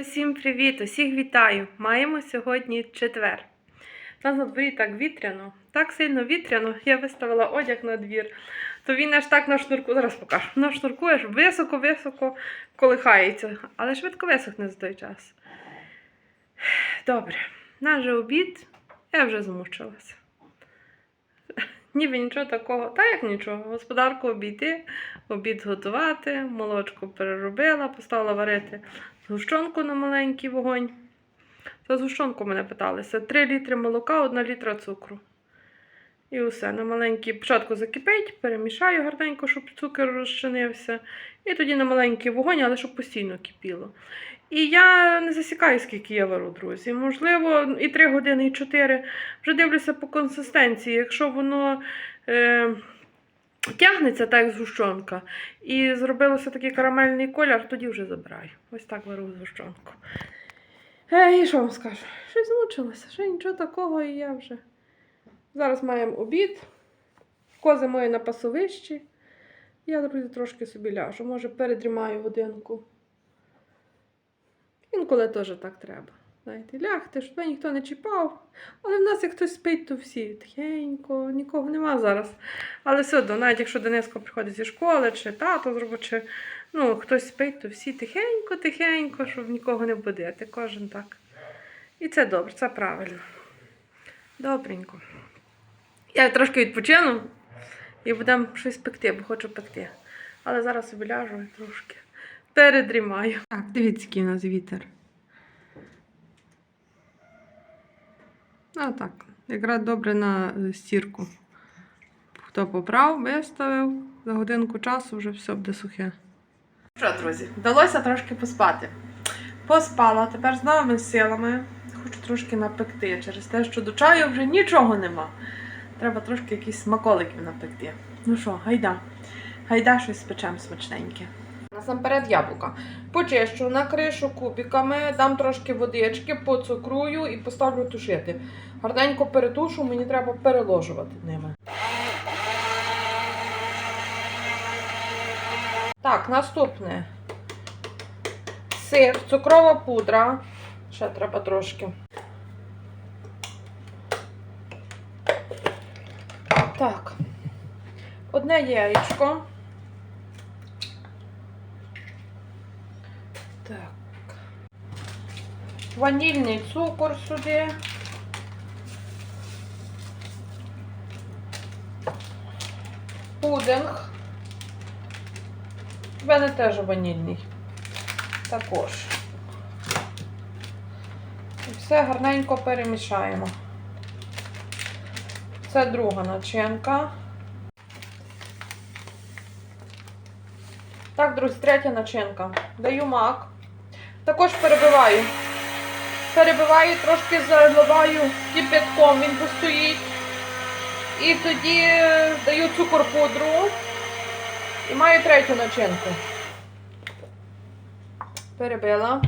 Усім привіт! Усіх вітаю! Маємо сьогодні четвер. У нас на дворі так вітряно, так сильно вітряно, я виставила одяг на двір, то він аж так на шнурку, зараз покажу, на шнурку аж високо-високо колихається, але швидко висохне за той час. Добре, наш же обід, я вже змучилася. Ніби нічого такого, та як нічого, господарку обійти, обід готувати, молочку переробила, поставила варити згущенку на маленький вогонь. За згущенку мене питалися. 3 літри молока, 1 літра цукру. І усе. На маленький спочатку закипить, перемішаю гарненько, щоб цукор розчинився. І тоді на маленький вогонь, але щоб постійно кипіло. І я не засікаю, скільки я вару, друзі. Можливо, і 3 години, і 4. Вже дивлюся по консистенції. Якщо воно. Е- Тягнеться так як згущенка. І зробилося такий карамельний колір, тоді вже забираю. Ось так беру згущенку. Е, і що вам скажу? Щось змучилася, ще нічого такого, і я вже. Зараз маємо обід. Кози мої на пасовищі. Я, друзі, трошки собі ляжу. Може, передрімаю годинку. Інколи теж так треба. Знаєте, лягти, щоб тебе ніхто не чіпав. Але в нас, як хтось спить, то всі тихенько, нікого нема зараз. Але все одно, навіть якщо Дениско приходить зі школи, чи тато зробить, чи ну, хтось спить, то всі тихенько-тихенько, щоб нікого не будити. Кожен так. І це добре, це правильно. Добренько. Я трошки відпочину і будемо щось пекти, бо хочу пекти. Але зараз собі ляжу трошки передрімаю. Так, дивіться, який у нас вітер. А так, якраз добре на е, стірку. Хто поправ, виставив, за годинку часу вже все буде сухе. Що, друзі, вдалося трошки поспати. Поспала, тепер з новими силами. Хочу трошки напекти через те, що до чаю вже нічого нема. Треба трошки якісь смаколиків напекти. Ну що, гайда. Гайда щось спечемо смачненьке. Насамперед яблука. Почищу, накришу кубиками, дам трошки водички, поцукрую і поставлю тушити. Гарненько перетушу, мені треба переложувати ними. Так, наступне. Сир, цукрова пудра. Ще треба трошки. Так. Одне яєчко. Ванільний цукор сюди. Пудинг. У мене теж ванільний. Також. І все гарненько перемішаємо. Це друга начинка. Так, друзі, третя начинка. Даю мак. Також перебиваю. Перебиваю, трошки заливаю кипятком, він постоїть. І тоді е, даю цукор пудру. І маю третю начинку. Перебила.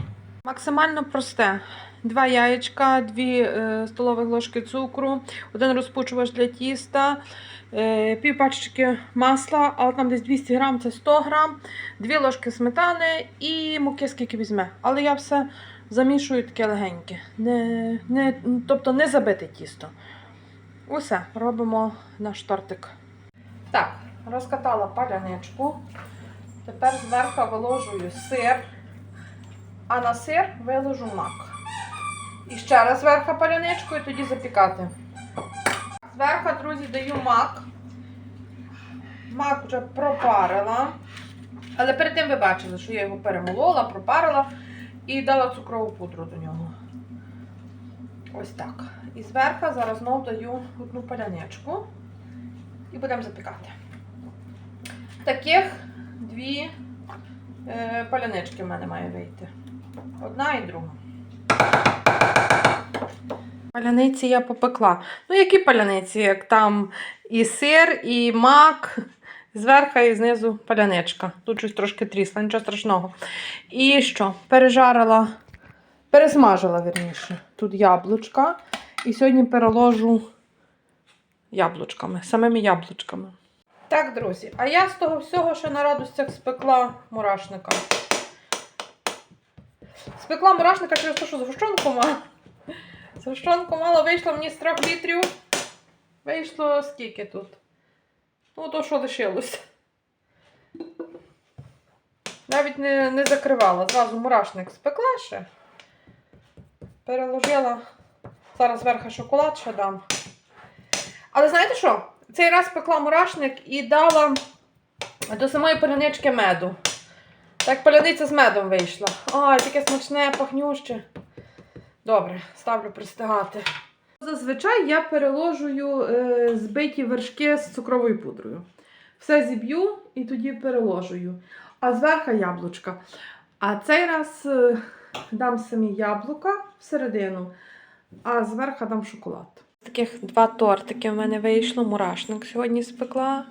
Максимально просте. Два яєчка, дві е, столові ложки цукру, один розпучувач для тіста, е, пів пачки масла, але там десь 200 грам, це 100 грам, дві ложки сметани і муки скільки візьме. Але я все замішую таке легеньке. Не, не, тобто не забите тісто. Усе, робимо наш тортик. Так, розкатала паляничку. Тепер зверху виложую сир, а на сир виложу мак. І ще раз зверху паляничку і тоді запікати. Зверху, друзі, даю мак. Мак вже пропарила. Але перед тим ви бачили, що я його перемолола, пропарила і дала цукрову пудру до нього. Ось так. І зверху зараз знову даю одну паляничку і будемо запікати. Таких дві е, палянички в мене має вийти. Одна і друга. Паляниці я попекла. Ну, які паляниці? Як там і сир, і мак, зверху і знизу паляничка. Тут щось трошки трісла, нічого страшного. І що? Пережарила, пересмажила, верніше. Тут яблучка. І сьогодні переложу яблучками, самими яблучками. Так, друзі, а я з того всього, що на радостях спекла мурашника. Спекла мурашника через те, що згущенку мала. Згущенку мало вийшло мені з 3 літрів. Вийшло скільки тут? Ну, то, що лишилось. Навіть не, не закривала. Зразу мурашник спекла ще. Переложила. Зараз зверху шоколад ще дам. Але знаєте що? Цей раз пекла мурашник і дала до самої полянички меду. Так поляниця з медом вийшла. Ой, таке смачне, пахнюще. Добре, ставлю пристигати. Зазвичай я переложую е, збиті вершки з цукровою пудрою. Все зіб'ю і тоді переложую. А зверху яблучка. А цей раз е, дам самі яблука всередину, а зверху дам шоколад. Таких два тортики в мене вийшло. Мурашник сьогодні спекла.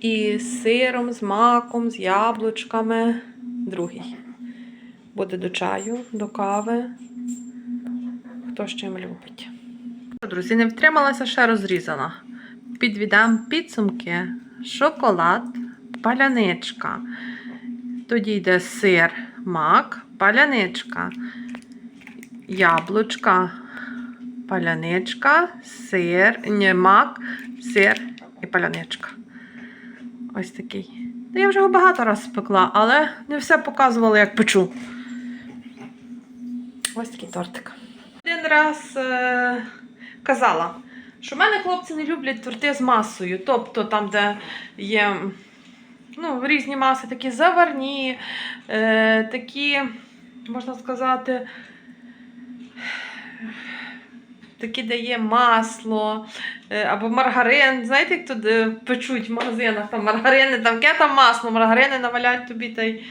І з сиром, з маком, з яблучками. Другий. Буде до чаю, до кави. Хто з чим любить. Друзі, не втрималася, ще розрізана. Підвідам підсумки, шоколад, паляничка. Тоді йде сир, мак, паляничка, яблучка, паляничка, сир, ні, мак, сир і паляничка. Ось такий. Та я вже його багато разів спекла, але не все показувала, як печу. Ось такий тортик. Один раз е- казала, що в мене хлопці не люблять торти з масою. Тобто там, де є ну, різні маси, такі заварні, е- такі, можна сказати, такі, де є масло е, або маргарин. Знаєте, як тут е, печуть в магазинах там маргарини, там яке там масло, маргарини навалять тобі та й,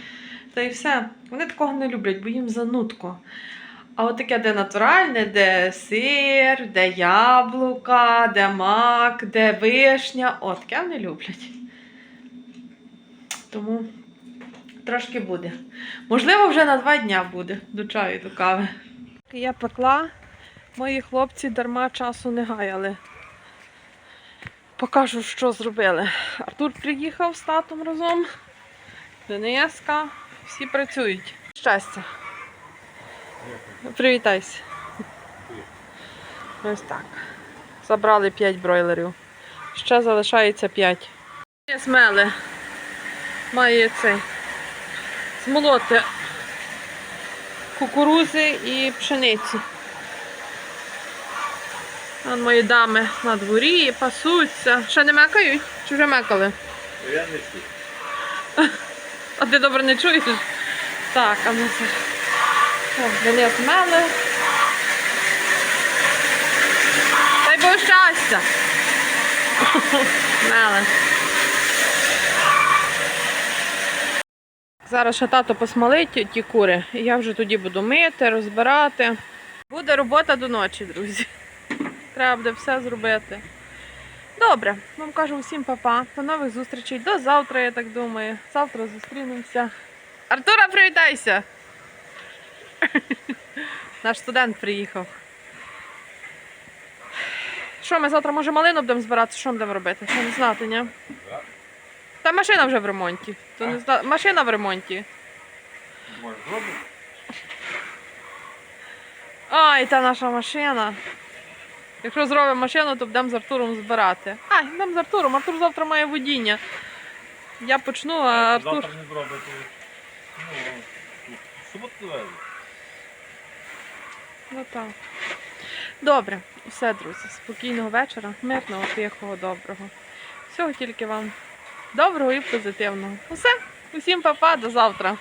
та й все. Вони такого не люблять, бо їм занудко. А от таке, де натуральне, де сир, де яблука, де мак, де вишня. От таке вони люблять. Тому трошки буде. Можливо, вже на два дня буде до чаю, до кави. Я пекла, мої хлопці дарма часу не гаяли. Покажу, що зробили. Артур приїхав з татом разом. Дениска, всі працюють. Щастя. Привітайся. Ось так. Забрали 5 бройлерів. Ще залишається 5. Смели. Має цей. Змолоти кукурузи і пшениці. Вон мої дами на дворі пасуться. Ще не мекають? Чи вже мекали? Я не чую. А ти добре не чуєш? Так, а ми це. О, Денис мели. Дай Боже щастя. Мели. Зараз ще тато посмалить ті кури, і я вже тоді буду мити, розбирати. Буде робота до ночі, друзі. Треба буде все зробити. Добре, вам кажу усім па-па. До нових зустрічей. До завтра, я так думаю. Завтра зустрінемося. Артура, привітайся! Наш студент приїхав. Що, ми завтра може малину будемо збирати? Що будемо робити? Що не знати, ні? Та машина вже в ремонті. То не зна... Машина в ремонті. Може? Ай, та наша машина. Якщо зробимо машину, то будемо з Артуром збирати. А, йдемо з Артуром. Артур завтра має водіння. Я почну, а Артур. Завтра не зробить. Ну, суботу везу. Ну так. Добре, все, друзі. Спокійного вечора, мирного, тихого, доброго. Всього тільки вам доброго і позитивного. Усе, усім па-па, до завтра.